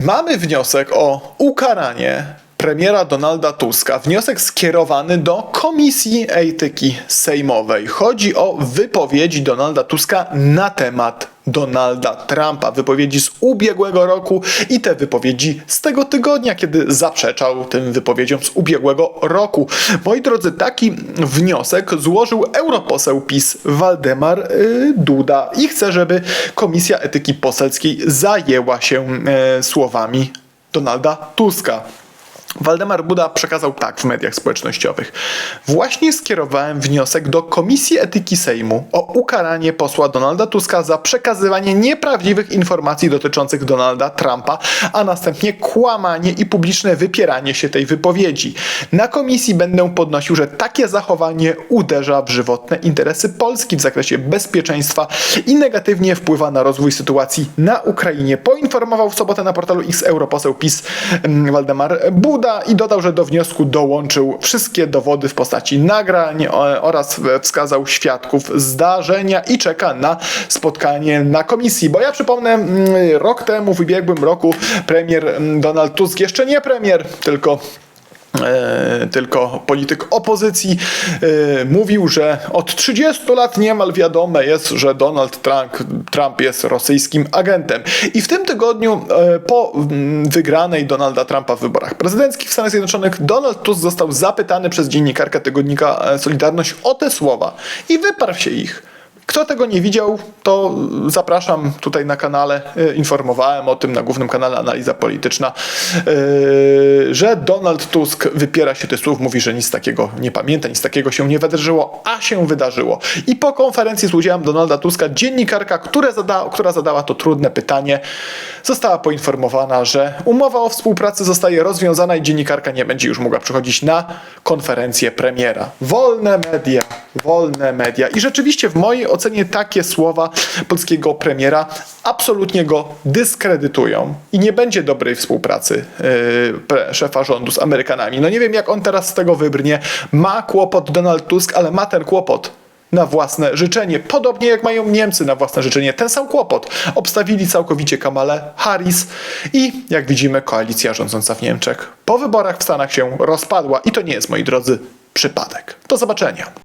Mamy wniosek o ukaranie premiera Donalda Tuska. Wniosek skierowany do Komisji Etyki Sejmowej. Chodzi o wypowiedzi Donalda Tuska na temat Donalda Trumpa. Wypowiedzi z ubiegłego roku i te wypowiedzi z tego tygodnia, kiedy zaprzeczał tym wypowiedziom z ubiegłego roku. Moi drodzy, taki wniosek złożył europoseł PiS Waldemar y, Duda i chce, żeby Komisja Etyki Poselskiej zajęła się e, słowami Donalda Tuska. Waldemar Buda przekazał tak w mediach społecznościowych. Właśnie skierowałem wniosek do Komisji Etyki Sejmu o ukaranie posła Donalda Tuska za przekazywanie nieprawdziwych informacji dotyczących Donalda Trumpa, a następnie kłamanie i publiczne wypieranie się tej wypowiedzi. Na komisji będę podnosił, że takie zachowanie uderza w żywotne interesy Polski w zakresie bezpieczeństwa i negatywnie wpływa na rozwój sytuacji na Ukrainie. Poinformował w sobotę na portalu X europoseł PiS mm, Waldemar Buda i dodał, że do wniosku dołączył wszystkie dowody w postaci nagrań o- oraz wskazał świadków zdarzenia i czeka na spotkanie na komisji. Bo ja przypomnę, mm, rok temu, w ubiegłym roku premier mm, Donald Tusk, jeszcze nie premier, tylko e, tylko polityk opozycji, e, mówił, że od 30 lat niemal wiadome jest, że Donald Trump, Trump jest rosyjskim agentem. I w tym tygodniu e, po mm, wygranej Donalda Trumpa w wyborach prezydenckich w Stanach Zjednoczonych Donald Tusk został zapytany przez dziennikarkę tygodnika e, Solidarność o te słowa i wyparł się ich. Kto tego nie widział, to zapraszam tutaj na kanale. y, Informowałem o tym na głównym kanale Analiza Polityczna, y, że Donald Tusk wypiera się tych słów, mówi, że nic takiego nie pamięta, nic takiego się nie wydarzyło, a się wydarzyło. I po konferencji z udziałem Donalda Tuska dziennikarka, która, zada, która zadała to trudne pytanie, została poinformowana, że umowa o współpracy zostaje rozwiązana i dziennikarka nie będzie już mogła przychodzić na konferencję premiera. Wolne media, wolne media. I rzeczywiście w mojej ocenie takie słowa polskiego premiera absolutnie go dyskredytują i nie będzie dobrej współpracy yy, szefa rządu z Amerykanami. No nie wiem jak on teraz z tego wybrnie. Ma kłopot Donald Tusk, ale ma ten kłopot na własne życzenie. Podobnie jak mają Niemcy na własne życzenie. Ten sam kłopot. Obstawili całkowicie Kamalę Harris i jak widzimy koalicja rządząca w Niemczech po wyborach w Stanach się rozpadła i to nie jest, moi drodzy, przypadek. Do zobaczenia.